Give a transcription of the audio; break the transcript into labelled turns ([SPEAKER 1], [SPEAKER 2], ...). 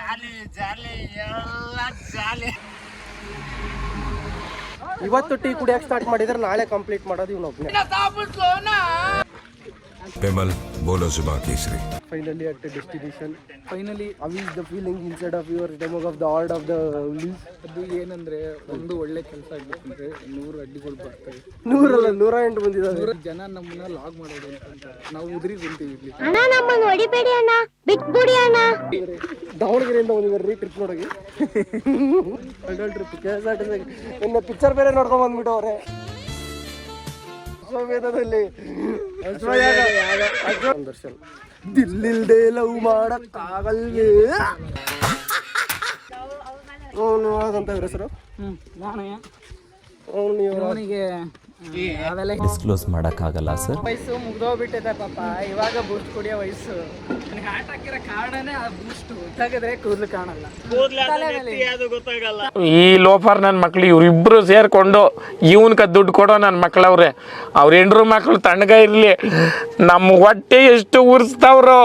[SPEAKER 1] ಜಾಲಿ ಜಾಲಿ ಎಲ್ಲ ಜಾಲಿ.
[SPEAKER 2] ಇವತ್ತು ಟೀ ಕುಡಿಯಕ್ಕೆ ಸ್ಟಾರ್ಟ್ ಮಾಡಿದ್ರೆ ನಾಳೆ ಕಂಪ್ಲೀಟ್ ಮಾಡೋದು
[SPEAKER 3] Bimal Bolo Zuba Kesri.
[SPEAKER 2] Finally at the destination. Finally, how is the feeling inside of your stomach of the of of the leaves?
[SPEAKER 4] ಅದು ಏನಂದ್ರೆ ಒಂದು ಒಳ್ಳೆ ಕೆಲಸ ಆಗ್ಬೇಕಂದ್ರೆ ನೂರು ಅಡ್ಡಿಗಳು ಬರ್ತವೆ.
[SPEAKER 2] ನೂರಲ್ಲ ನೂರ ಎಂಟು ಬಂದಿದ್ದಾರೆ
[SPEAKER 4] ನೂರು ಜನ ನಮ್ಮನ್ನ ಲಾಗ್ ಮಾಡೋದು ಅಂತ ನಾವು ಉದ್ರಿ ತಿಂತೀವಿ ಇಲ್ಲಿ.
[SPEAKER 5] ಅಣ್ಣ ನಮ್ಮನ್ನ ಹೊಡಿಬೇಡಿ ಅಣ್ಣ ಬಿಟ್ಬಿಡಿ ಅಣ್ಣ.
[SPEAKER 2] ದಾವಣಗೆರೆಯಿಂದ ಬಂದಿದ್ದಾರೆ ರೀ ಟ್ರಿಪ್ ನೋಡೋಕೆ. Trip K S R T C picture ಬೇರೆ ನೋಡ್ಕೊಂಡು ಬಂದ್ಬಿಟ್ಟು ಅವ್ರೆ. ಅಶ್ವಮೇಧದಲ್ಲಿ. ದರ್ಶನ್ ದಿಲ್ಲಿಲ್ದೆ ಲವ್ ಮಾಡಕ್ಕಾಗಲ್ವೇ? ಅವನು ಅಂತ ಹೆಸರು?
[SPEAKER 4] ನಾನು.
[SPEAKER 2] ಅವನು ಇವ್ರ
[SPEAKER 4] ಅವನಿಗೆ
[SPEAKER 6] ಡಿಸ್ಕ್ಲೋಸ್ ಮಾಡೋಕ್ಕಾಗಲ್ಲ ಸರ್
[SPEAKER 4] ವಯಸ್ಸು ಮುಗ್ದೋಗ್ಬಿಟ್ಟಿದೆ ಪಾಪ. ಇವಾಗ ಬೂಸ್ಟ್ ಕುಡಿಯೋ ವಯಸ್ಸು. ನನಗೆ ಹಾಟ್ ಹಾಕಿರೋ ಕಾರಣನೇ ಆ ಬೂಸ್ಟ್ ತೆಗೆದ್ರೆ ಕೂದಲು ಕಾಣಲ್ಲ.
[SPEAKER 7] ಈ ಲೋಫರ್ ನನ್ನ ಮಕ್ಳು ಇವ್ರಿಬ್ರು ಸೇರ್ಕೊಂಡು ಇವನ್ಕ ದುಡ್ಡು ಕೊಡೋ ನನ್ನ ಮಕ್ಳವ್ರೆ. ಅವ್ರ ಹೆಂಡ್ರು ಮಕ್ಳು ತಣ್ಣಗ ಇರಲಿ. ನಮ್ಮ ಹೊಟ್ಟೆ ಎಷ್ಟು ಉರ್ಸ್ತಾವ್ರೋ.